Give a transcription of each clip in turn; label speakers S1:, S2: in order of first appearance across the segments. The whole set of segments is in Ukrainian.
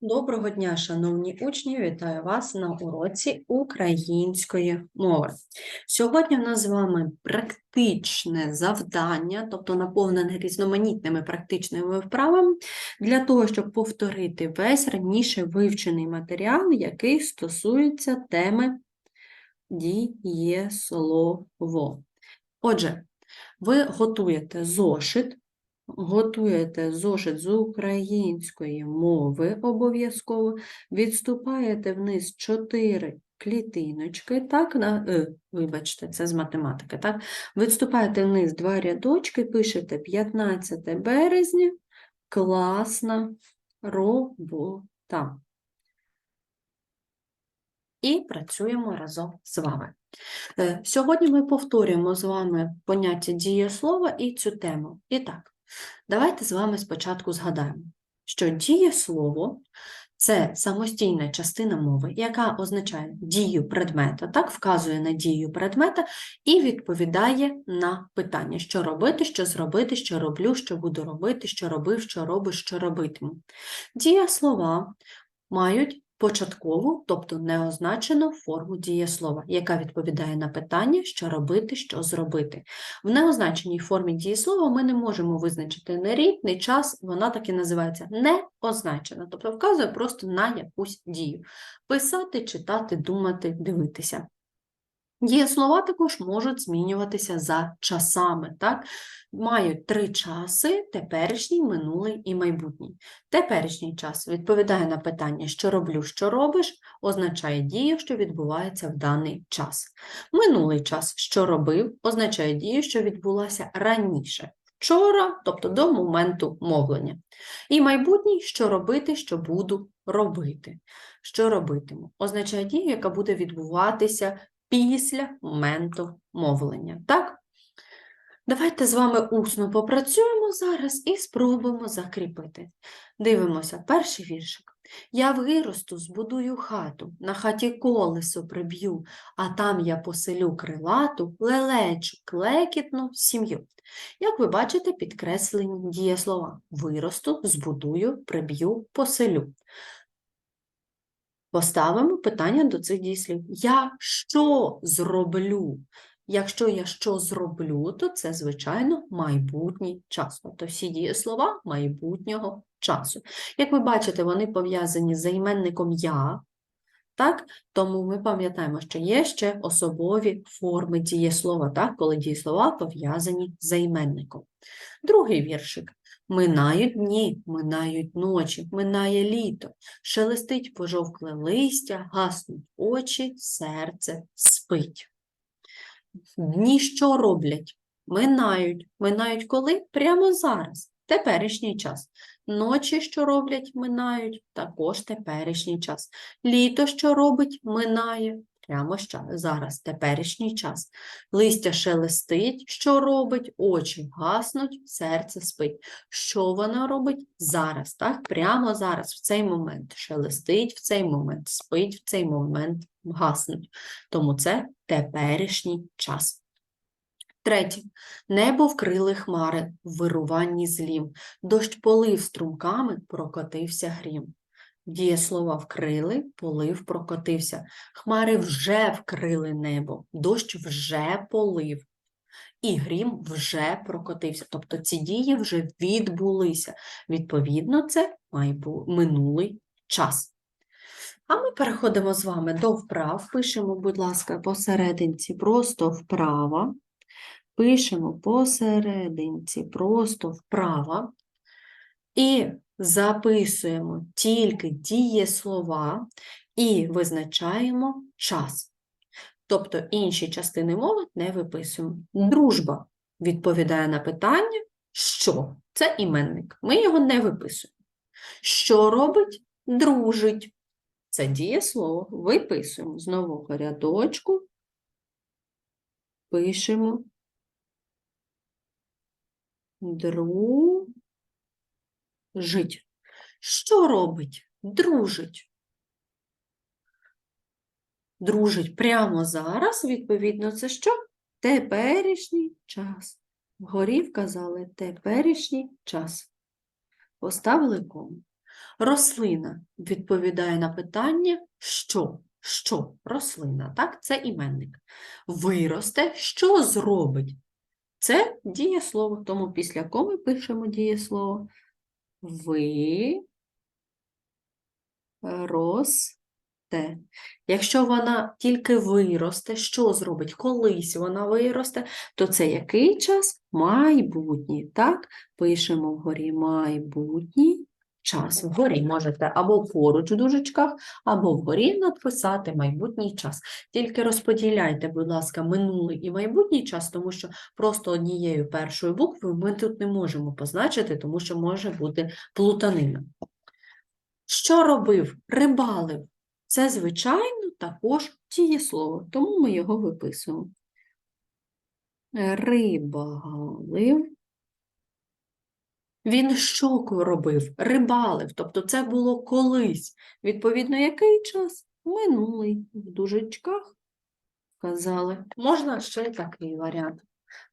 S1: Доброго дня, шановні учні! Вітаю вас на уроці української мови. Сьогодні в нас з вами практичне завдання, тобто наповнене різноманітними практичними вправами, для того, щоб повторити весь раніше вивчений матеріал, який стосується теми дієслово. Отже, ви готуєте зошит, готуєте зошит з української мови обов'язково, відступаєте вниз 4 клітиночки, так, на, е, вибачте, це з математики, так, відступаєте вниз два рядочки, пишете 15 березня, класна робота. І працюємо разом з вами. Е, Сьогодні ми повторюємо з вами поняття дієслова і цю тему. І так, давайте з вами спочатку згадаємо, що дієслово це самостійна частина мови, яка означає дію предмета, так, вказує на дію предмета і відповідає на питання, що робити, що зробити, що роблю, що буду робити, що робив, що робиш, що робитиму. Дієслова мають початкову, тобто неозначену форму дієслова, яка відповідає на питання, що робити, що зробити. В неозначеній формі дієслова ми не можемо визначити не рід, не час, вона так і називається неозначена, тобто вказує просто на якусь дію. Писати, читати, думати, дивитися. Дієслова також можуть змінюватися за часами. Так? Мають три часи: теперішній, минулий і майбутній. Теперішній час відповідає на питання, що роблю, що робиш, означає дію, що відбувається в даний час. Минулий час, що робив, означає дію, що відбулася раніше. Вчора, тобто до моменту мовлення. І майбутній, що робити, що буду робити. Що робитиму? Означає дію, яка буде відбуватися після моменту мовлення. Так? Давайте з вами усно попрацюємо зараз і спробуємо закріпити. Дивимося, перший віршик. Я виросту, збудую хату, на хаті колесо приб'ю, а там я поселю крилату, лелечу, клекітну сім'ю. Як ви бачите, підкреслені дієслова. Виросту, збудую, приб'ю, поселю. Поставимо питання до цих дієслів. Я що зроблю? Якщо я що зроблю, то це, звичайно, майбутній час. Тобто всі дієслова майбутнього часу. Як ви бачите, вони пов'язані з займенником я, так? тому ми пам'ятаємо, що є ще особові форми дієслова, так? коли дієслова пов'язані з займенником. Другий віршик. Минають дні, минають ночі, минає літо, шелестить пожовкле листя, гаснуть очі, серце спить. Дні що роблять? Минають. Минають коли? Прямо зараз, теперішній час. Ночі, що роблять, минають, також теперішній час. Літо, що робить, минає, прямо зараз, теперішній час. Листя шелестить, що робить, очі гаснуть, серце спить. Що вона робить зараз, так? Прямо зараз, в цей момент. Шелестить в цей момент, спить в цей момент, гаснуть. Тому це теперішній час. Третє. Небо вкрили хмари в вируванні злім. Дощ полив струмками, прокотився грім. Дієслова вкрили, полив, прокотився. Хмари вже вкрили небо, дощ вже полив. І грім вже прокотився. Тобто ці дії вже відбулися. Відповідно, це майбу... минулий час. А ми переходимо з вами до вправ. Пишемо, будь ласка, посерединці просто вправо. Пишемо посерединці просто вправо. І записуємо тільки дієслова і визначаємо час. Тобто інші частини мови не виписуємо. Дружба відповідає на питання, що це іменник. Ми його не виписуємо. Що робить? Дружить. Це дієслово. Виписуємо з нового рядочку, пишемо дружить. Що робить? Дружить. Дружить прямо зараз, відповідно, це що? Теперішній час. Вгорі вказали теперішній час. Поставили кому. Рослина відповідає на питання що? Що? Рослина, так? Це іменник. Виросте, що зробить? Це дієслово, тому після коми пишемо дієслово. Ви росте. Якщо вона тільки виросте, що зробить? Колись вона виросте, то це який час? Майбутній. Так? Пишемо вгорі майбутній час. Вгорі можете або поруч у дужечках, або вгорі написати майбутній час. Тільки розподіляйте, будь ласка, минулий і майбутній час, тому що просто однією першою буквою ми тут не можемо позначити, тому що може бути плутанина. Що робив? Рибалив. Це, звичайно, також дієслово, тому ми його виписуємо. Рибалив. Він що робив? Рибалив. Тобто це було колись. Відповідно, який час? Минулий. В дужечках вказали. Можна ще такий варіант.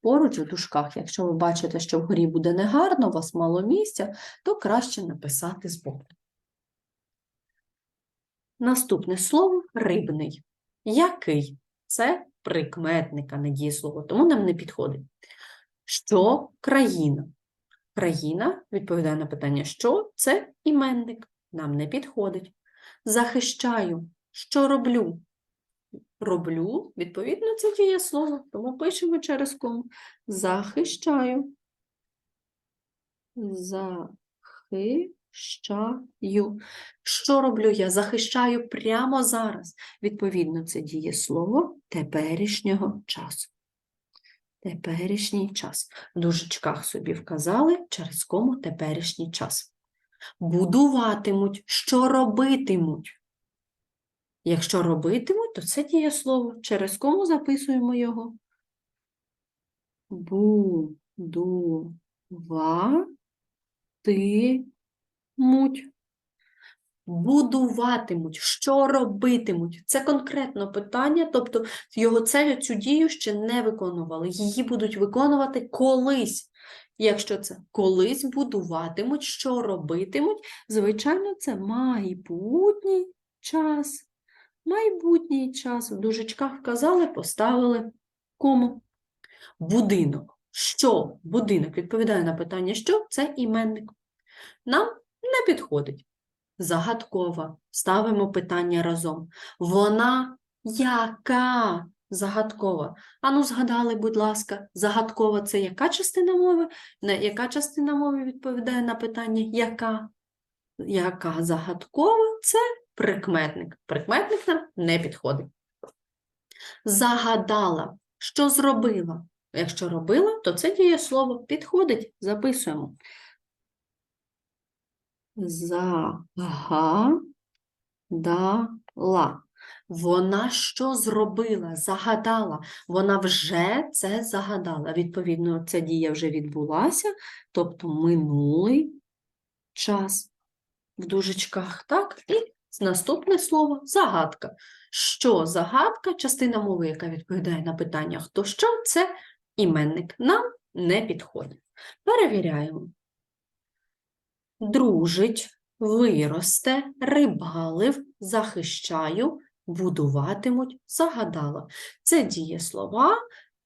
S1: Поруч у дужках, якщо ви бачите, що вгорі буде негарно, у вас мало місця, то краще написати збоку. Наступне слово рибний. Який? Це прикметник, а не дієслово, тому нам не підходить. Що країна? Країна відповідає на питання, що це іменник. Нам не підходить. Захищаю. Що роблю? Роблю, відповідно, це дієслово, тому пишемо через кому. Захищаю. Захищаю. Що роблю я? Захищаю прямо зараз. Відповідно, це дієслово теперішнього часу. Теперішній час. В дужечках собі вказали, через кому теперішній час. Будуватимуть, що робитимуть. Якщо робитимуть, то це дієслово. Через кому записуємо його? Будуватимуть. Будуватимуть, що робитимуть. Це конкретно питання, тобто його цель цю дію ще не виконували. Її будуть виконувати колись. Якщо це колись будуватимуть, що робитимуть, звичайно, це майбутній час. Майбутній час. В дужечках вказали, поставили кому. Будинок. Що? Будинок відповідає на питання, що? Це іменник. Нам не підходить. Загадкова. Ставимо питання разом. Вона яка загадкова? Ану, згадали, будь ласка, загадкова це яка частина мови? Яка частина мови відповідає на питання яка? Яка загадкова це прикметник. Прикметник нам не підходить. Загадала. Що зробила? Якщо робила, то це дієслово підходить. Записуємо загадала. Вона що зробила? Загадала. Вона вже це загадала. Відповідно, ця дія вже відбулася, тобто минулий час в дужечках, так? І наступне слово загадка. Що загадка? Частина мови, яка відповідає на питання хто що, це іменник. Нам не підходить. Перевіряємо дружить, виросте, рибалив, захищаю, будуватимуть, загадала. Це дієслова,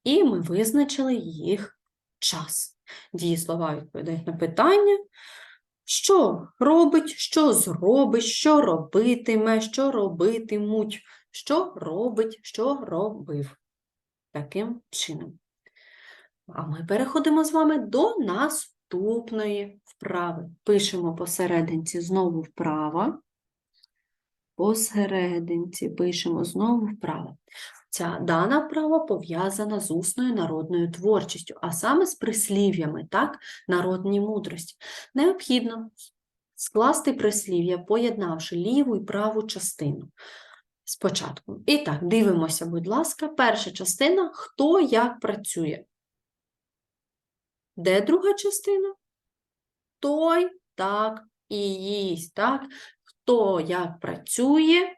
S1: і ми визначили їх час. Дієслова відповідають на питання, що робить, що зробить, що робитиме, що робитимуть, що робить, що робив. Таким чином. А ми переходимо з вами до наступної вправи. Пишемо посерединці знову вправо. Посерединці пишемо знову вправо. Ця дана вправа пов'язана з усною народною творчістю, а саме з прислів'ями, так, народній мудрості. Необхідно скласти прислів'я, поєднавши ліву і праву частину спочатку. І так, дивимося, будь ласка, перша частина хто як працює. Де друга частина? той так і їсть. Так? Хто як працює,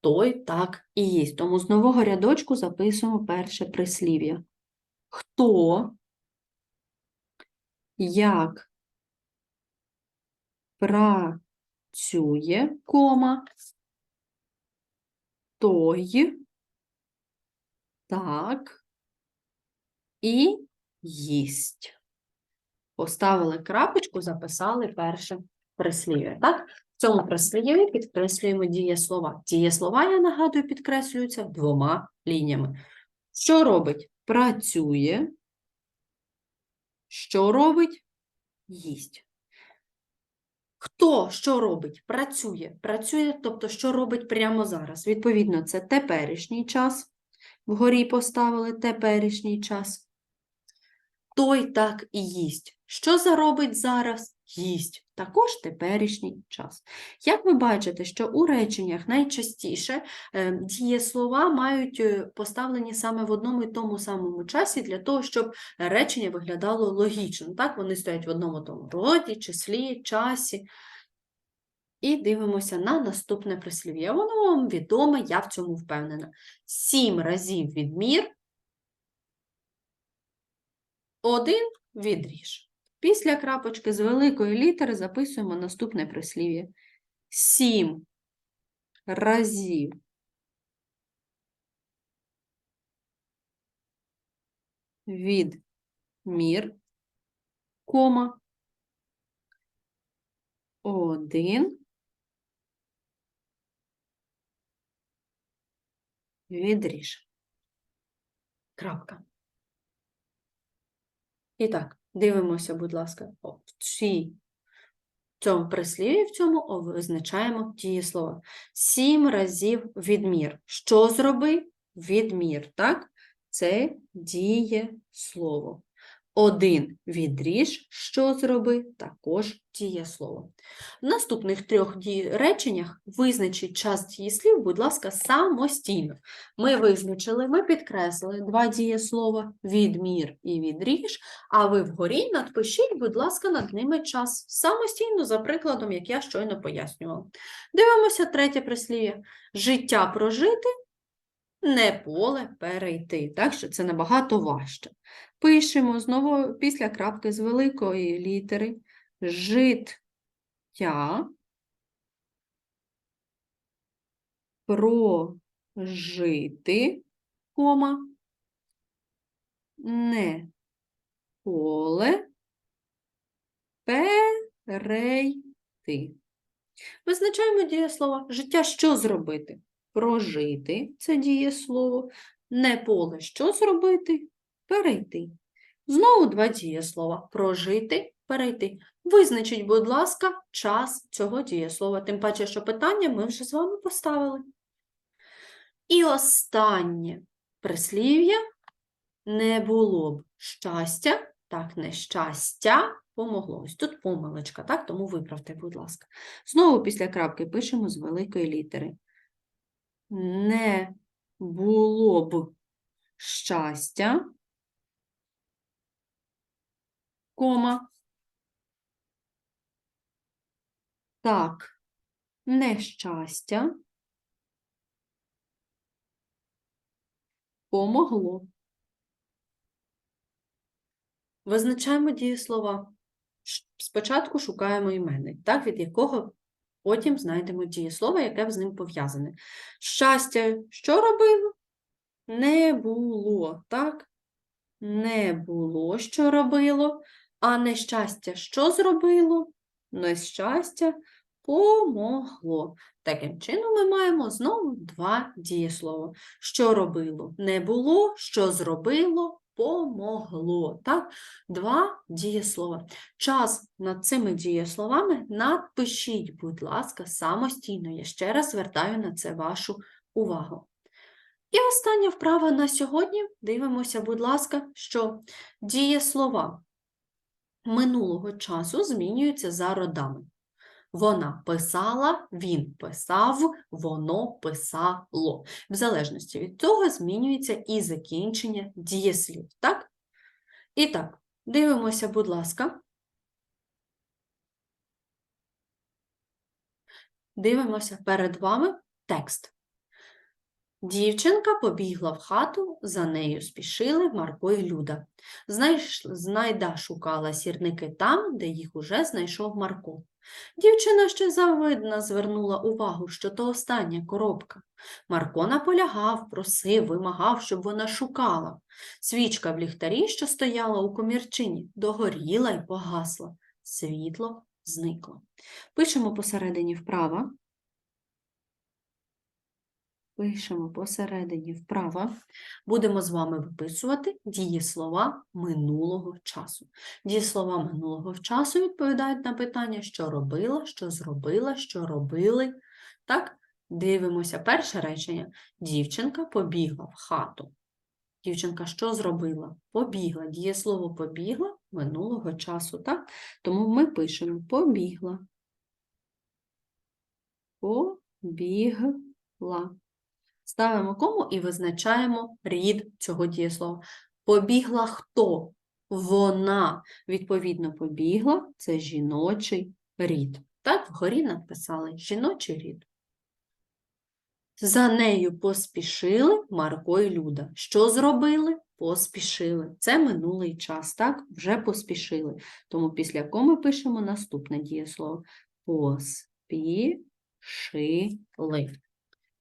S1: той так і їсть. Тому з нового рядочку записуємо перше прислів'я. Хто як працює, кома, той, так, і їсть. Поставили крапочку, записали перше прислів'я. Так? В цьому прислів'ї підкреслюємо дієслова. Дієслова, я нагадую, підкреслюються двома лініями. Що робить? Працює. Що робить? Їсть. Хто що робить? Працює. Працює, тобто, що робить прямо зараз. Відповідно, це теперішній час. Вгорі поставили теперішній час. Той так і їсть. Що заробить зараз? Їсть. Також теперішній час. Як ви бачите, що у реченнях найчастіше е, дієслова мають е, поставлені саме в одному і тому самому часі для того, щоб речення виглядало логічно. Так, вони стоять в одному тому роді, числі, часі. І дивимося на наступне прислів'я. Воно вам відоме, я в цьому впевнена. Сім разів відмір, один відріж. Після крапочки з великої літери записуємо наступне прислів'я. Сім разів відмір, кома, один відріж. Крапка. І так, дивимося, будь ласка, чи в цьому прислів'ї, в цьому визначаємо дієслово. Сім разів відмір. Що зроби? Відмір, так? Це дієслово. Один відріж, що зроби, також дієслово. В наступних трьох реченнях визначіть час дієслів, будь ласка, самостійно. Ми визначили, ми підкреслили два дієслова відмір і відріж, а ви вгорі надпишіть, будь ласка, над ними час самостійно, за прикладом, як я щойно пояснювала. Дивимося третє прислів'я. Життя прожити, не поле перейти. Так що це набагато важче. Пишемо знову після крапки з великої літери життя прожити, кома, не поле перейти. Визначаємо дієслова. Життя що зробити? Прожити це дієслово. Не поле що зробити? Перейти. Знову два дієслова. Прожити, перейти. Визначіть, будь ласка, час цього дієслова. Тим паче, що питання ми вже з вами поставили. І останнє прислів'я не було б щастя, так, нещастя помогло. Ось тут помилочка, так, тому виправте, будь ласка. Знову після крапки пишемо з великої літери. Не було б щастя, кома. Так, нещастя помогло. Визначаємо дієслова. Спочатку шукаємо іменник, так, від якого потім знайдемо дієслово, яке з ним пов'язане. Щастя, що робило? Не було, так? Не було, що робило, а нещастя, що зробило? Нещастя помогло. Таким чином, ми маємо знову два дієслова. Що робило? Не було, що зробило, помогло. Так? Два дієслова. Час над цими дієсловами надпишіть, будь ласка, самостійно. Я ще раз звертаю на це вашу увагу. І остання вправа на сьогодні. Дивимося, будь ласка, що дієслова минулого часу змінюються за родами. Вона писала, він писав, воно писало. В залежності від цього змінюється і закінчення дієслів. Так? І так, дивимося, будь ласка. Дивимося перед вами текст. Дівчинка побігла в хату, за нею спішили Марко і Люда. Знайш... Знайда шукала сірники там, де їх уже знайшов Марко. Дівчина ще завидно звернула увагу, що то остання коробка. Марко наполягав, просив, вимагав, щоб вона шукала. Свічка в ліхтарі, що стояла у комірчині, догоріла й погасла. Світло зникло. Пишемо посередині вправо. Пишемо посередині вправо. Будемо з вами виписувати дієслова минулого часу. Дієслова минулого часу відповідають на питання, що робила, що зробила, що робили. Так, дивимося. Перше речення. Дівчинка побігла в хату. Дівчинка що зробила? Побігла. Дієслово побігла минулого часу, так? Тому ми пишемо побігла. Побігла. Ставимо кому і визначаємо рід цього дієслова. Побігла хто? Вона. Відповідно, побігла це жіночий рід. Так, вгорі написали жіночий рід. За нею поспішили Марко і Люда. Що зробили? Поспішили. Це минулий час, так? Вже поспішили. Тому після коми пишемо наступне дієслово. Поспішили.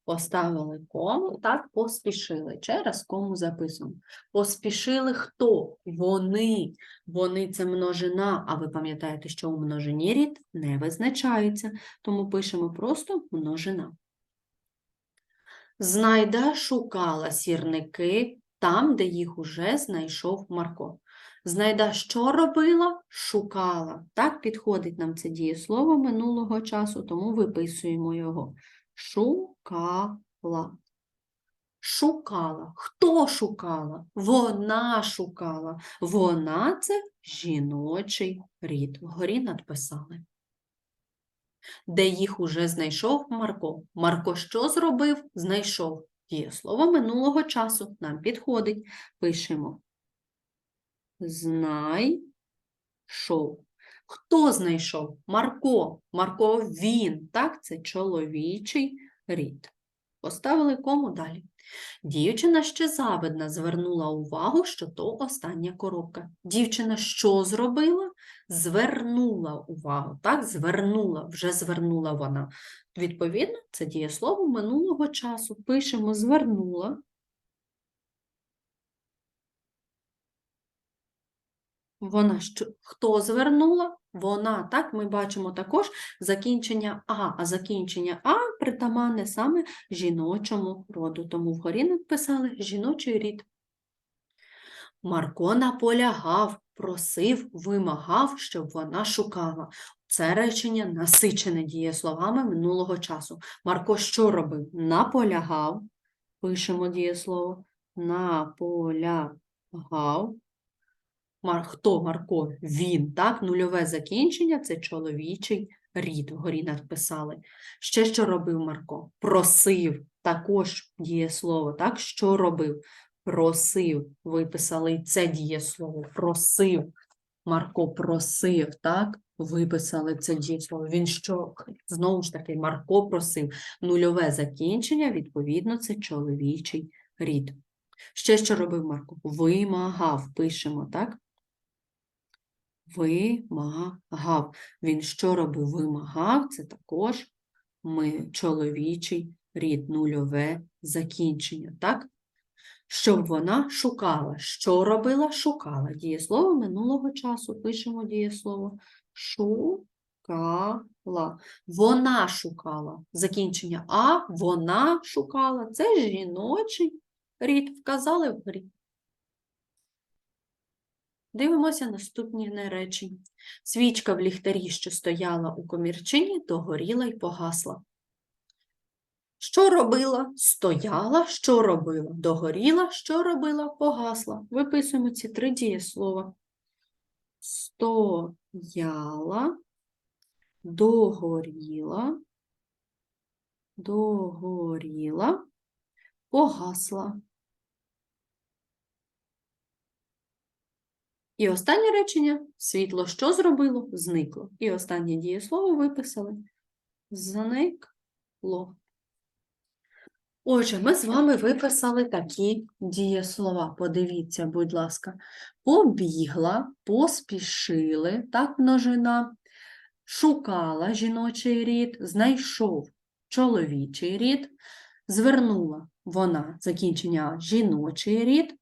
S1: Поставили кому, так, поспішили. Через кому записуємо. Поспішили хто? Вони. Вони це множина, а ви пам'ятаєте, що у множині рід не визначається, тому пишемо просто множина. Знайда шукала сірники там, де їх уже знайшов Марко. Знайда що робила? Шукала. Так підходить нам це дієслово минулого часу, тому виписуємо його. Шукала. Шукала. Хто шукала? Вона шукала. Вона це жіночий рід. Вгорі надписали. Де їх уже знайшов Марко. Марко що зробив? Знайшов. Дієслово минулого часу нам підходить. Пишемо. Знайшов. Хто знайшов? Марко. Марко він. Так, це чоловічий рід. Поставили кому далі. Дівчина ще завидна звернула увагу, що то остання коробка. Дівчина що зробила? Звернула увагу. Так, звернула, вже звернула вона. Відповідно, це дієслово минулого часу. Пишемо звернула. Вона що, хто звернула? Вона, так, ми бачимо також закінчення А, а закінчення А притаманне саме жіночому роду. Тому вгорі написали жіночий рід. Марко наполягав, просив, вимагав, щоб вона шукала. Це речення насичене дієсловами минулого часу. Марко що робив? Наполягав. Пишемо дієслово. Наполягав. Хто Марко? Він, так? Нульове закінчення це чоловічий рід, вгорі написали. Ще що робив Марко? Просив, також дієслово, так? Що робив? Просив, виписали це дієслово, просив. Марко просив, так? Виписали це дієслово. Він що? Знову ж таки, Марко просив. Нульове закінчення, відповідно, це чоловічий рід. Ще що робив Марко? Вимагав, пишемо, так? Вимагав. Він що робив? Вимагав, це також ми, чоловічий рід, нульове закінчення, так? Щоб вона шукала. Що робила? Шукала. Дієслово минулого часу. Пишемо дієслово. Шукала. Вона шукала. Закінчення А, вона шукала. Це жіночий рід. Вказали в вгорі. Дивимося наступні речення. Свічка в ліхтарі, що стояла у комірчині, догоріла й погасла. Що робила? Стояла, що робила? Догоріла, що робила? Погасла. Виписуємо ці три дієслова. Стояла, догоріла, догоріла, погасла. І останнє речення світло що зробило? Зникло. І останнє дієслово виписали. Зникло. Отже, ми з вами виписали такі дієслова. Подивіться, будь ласка. Побігла, поспішили, так, множина, шукала жіночий рід, знайшов чоловічий рід, звернула вона закінчення жіночий рід,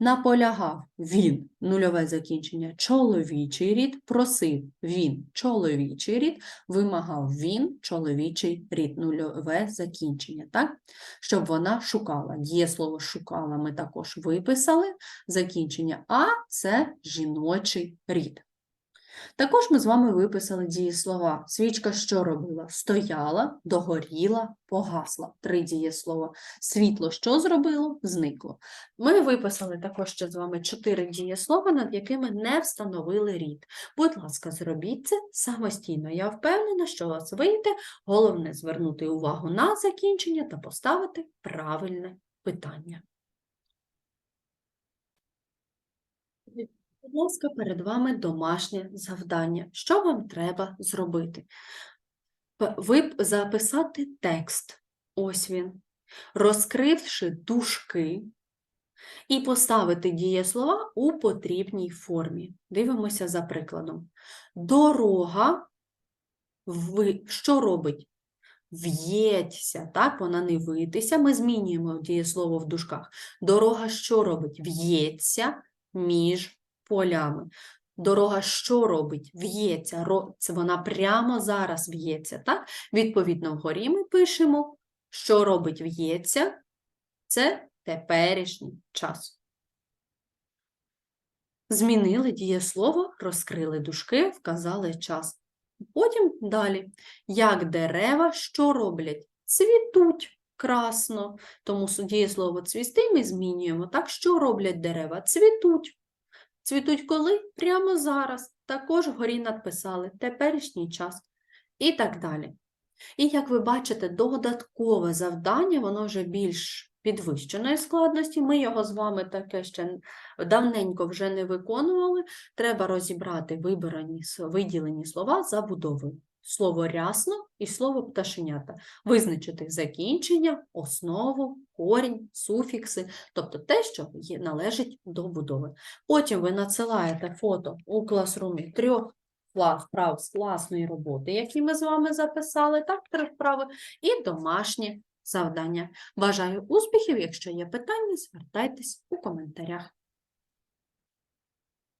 S1: наполягав він нульове закінчення чоловічий рід, просив він чоловічий рід, вимагав він чоловічий рід, нульове закінчення, так? Щоб вона шукала. Дієслово шукала ми також виписали, закінчення А це жіночий рід. Також ми з вами виписали дієслова. Свічка що робила? Стояла, догоріла, погасла. Три дієслова. Світло що зробило? Зникло. Ми виписали також ще з вами чотири дієслова, над якими не встановили рід. Будь ласка, зробіть це самостійно. Я впевнена, що у вас вийде. Головне звернути увагу на закінчення та поставити правильне питання. Будь ласка, перед вами домашнє завдання. Що вам треба зробити? Ви записати текст, ось він, розкривши дужки, і поставити дієслова у потрібній формі. Дивимося за прикладом. Дорога, ви, що робить? В'ється, так, вона не витися. Ми змінюємо дієслово в дужках. Дорога що робить? В'ється між полями. Дорога що робить? В'ється. Це вона прямо зараз в'ється. Так? Відповідно, вгорі ми пишемо, що робить в'ється. Це теперішній час. Змінили дієслово, розкрили дужки, вказали час. Потім далі. Як дерева що роблять? Цвітуть красно. Тому дієслово цвісти ми змінюємо. Так, що роблять дерева? Цвітуть. Цвітуть коли? Прямо зараз. Також вгорі надписали теперішній час і так далі. І як ви бачите, додаткове завдання, воно вже більш підвищеної складності. Ми його з вами таке ще давненько вже не виконували. Треба розібрати вибрані, виділені слова забудовою. Слово рясно і слово пташенята. Визначити закінчення, основу, корінь, суфікси, тобто те, що належить до будови. Потім ви надсилаєте фото у класрумі трьох вправ з класної роботи, які ми з вами записали, так, три вправи, і домашнє завдання. Бажаю успіхів! Якщо є питання, звертайтесь у коментарях.